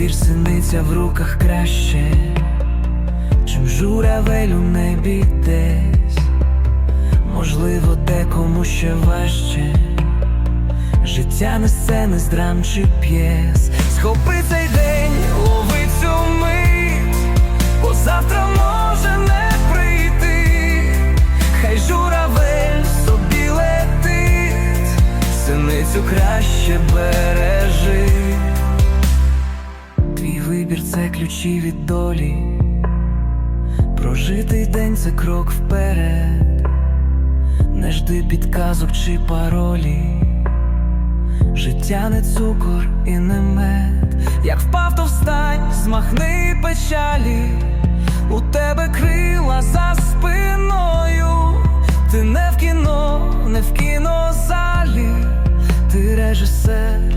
Повір, синиця в руках краще, чим журавель у небі десь. Можливо, декому ще важче. Життя не сцени з драм чи п'єс. Схопи цей день, лови цю мить, бо завтра може не прийти. Хай журавель собі летить, синицю краще бережи. Ключі від долі. Прожитий день це крок вперед. Не жди підказок чи паролі. Життя не цукор і не мед. Як впав, то встань, змахни печалі. У тебе крила за спиною. Ти не в кіно, не в кінозалі. Ти режисер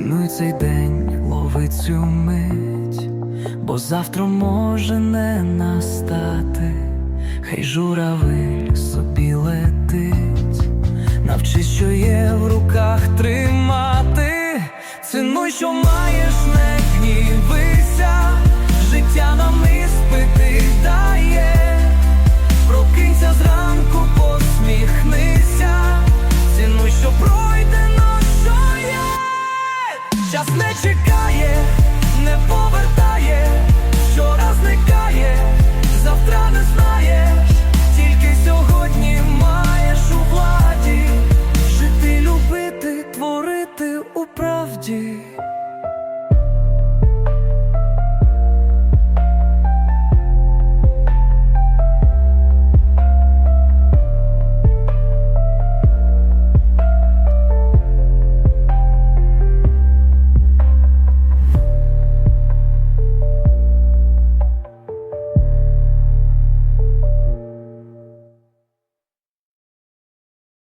Цінуй цей день, лови цю мить, бо завтра може не настати, хай журавель собі летить, навчись, що є в руках тримати, цінуй, що маєш, не гнівися, життя на мить.